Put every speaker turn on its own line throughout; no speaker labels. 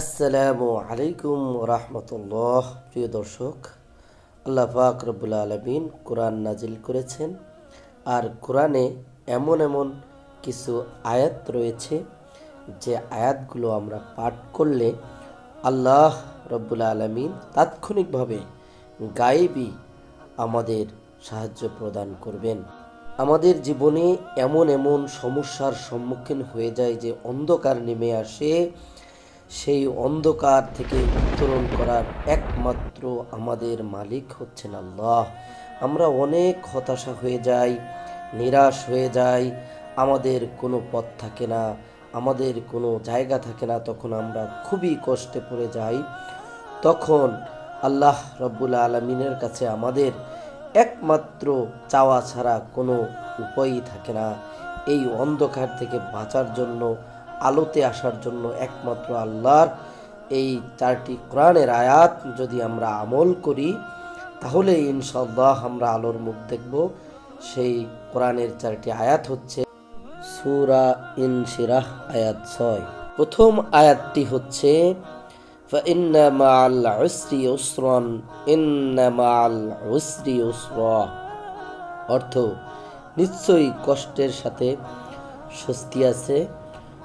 আসসালামু আলাইকুম রহমতুল্লাহ। প্রিয় দর্শক, আল্লাহ পাক রব্বুল আলমিন কোরআন নাজিল করেছেন আর কোরআনে এমন এমন কিছু আয়াত রয়েছে, যে আয়াতগুলো আমরা পাঠ করলে আল্লাহ রব্বুল আলমিন তাৎক্ষণিকভাবে গায়েবী আমাদের সাহায্য প্রদান করবেন। আমাদের জীবনে এমন এমন সমস্যার সম্মুখীন হয়ে যায় যে অন্ধকার নেমে আসে সেই অন্ধকার থেকে উত্তরণ করার একমাত্র আমাদের মালিক হচ্ছেন আল্লাহ। আমরা অনেক হতাশা হয়ে যাই, নিরাশ হয়ে যাই, আমাদের কোনো পথ থাকে না, আমাদের কোনো জায়গা থাকে না, তখন আমরা খুবই কষ্টে পড়ে যাই। তখন আল্লাহ রব্বুল আলমিনের কাছে আমাদের একমাত্র চাওয়া ছাড়া কোনো উপায়ই থাকে না। এই অন্ধকার থেকে বাঁচার জন্য আলোতে আসার জন্য একমাত্র আল্লাহর এই চারটি কোরআনের আয়াত যদি আমরা আমল করি, তাহলে ইনশাল্লাহ আমরা আলোর মুখ দেখব। সেই কোরআনের চারটি আয়াত হচ্ছে সুরা ইনসিরাহ আয়াত ছয়। প্রথম আয়াতটি হচ্ছে অর্থ, নিশ্চয়ই কষ্টের সাথে স্বস্তি আছে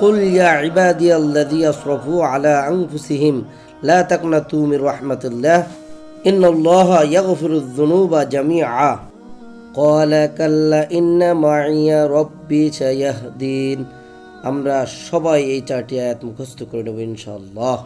قل يا عبادي الذي أسرفوا على أنفسهم لا تقنطوا من رحمة الله إن الله يغفر الذنوب جميعا قال كلا إن معي ربي سيهدين আমরা সবাই এই চারটি আয়াত মুখস্থ করে নেব ইনশাআল্লাহ